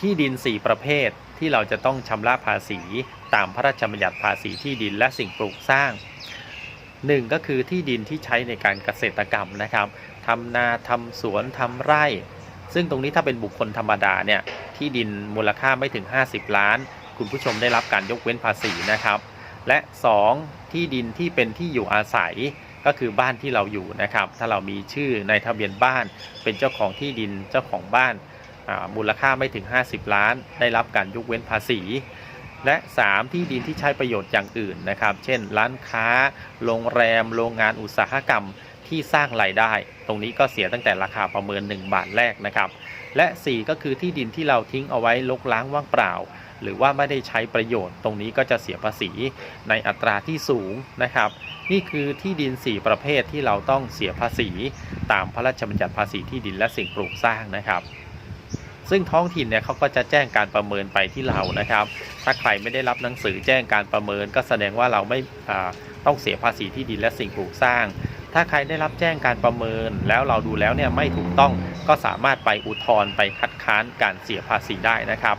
ที่ดิน 4 ประเภทที่เราจะต้องชำระภาษีตามพระราชบัญญัติภาษีที่ดินและสิ่งปลูกสร้างหนึ่งก็คือที่ดินที่ใช้ในการเกษตรกรรมนะครับทำนาทำสวนทำไร่ ซึ่งตรงนี้ถ้าเป็นบุคคลธรรมดาเนี่ยที่ดินมูลค่าไม่ถึง 50 ล้าน คุณผู้ชมได้รับการยกเว้นภาษีนะครับ และ 2 ที่ดินที่เป็นที่อยู่อาศัยก็คือบ้านที่เราอยู่นะครับ ถ้าเรามีชื่อในทะเบียนบ้านเป็นเจ้าของที่ดินเจ้าของบ้าน มูลค่าไม่ถึง 50 ล้าน ได้รับการยกเว้นภาษี และ 3 ที่ดินที่ใช้ประโยชน์อย่างอื่นนะครับ เช่น ร้านค้า โรงแรม โรงงานอุตสาหกรรมที่สร้างรายได้ ตรงนี้ก็เสียตั้งแต่ราคาประเมิน 1 บาทแรกนะครับ และ 4 ก็คือที่ดินที่เราทิ้งเอาไว้ลกล้างว่างเปล่า หรือว่าไม่ได้ใช้ประโยชน์ ตรงนี้ก็จะเสียภาษีในอัตราที่สูงนะครับ นี่คือที่ดิน 4 ประเภทที่เราต้องเสียภาษี ตามพระราชบัญญัติภาษีที่ดินและสิ่งปลูกสร้างนะครับ ซึ่งท้องถิ่นเนี่ยเขาก็จะแจ้งการประเมินไปที่เรานะครับ ถ้าใครไม่ได้รับหนังสือแจ้งการประเมิน ก็แสดงว่าเราไม่ต้องเสียภาษีที่ดินและสิ่งปลูกสร้าง ถ้าใครได้รับแจ้งการประเมิน แล้วเราดูแล้วเนี่ยไม่ถูกต้องก็สามารถไปอุทธรณ์ไปคัดค้านการเสียภาษีได้นะครับ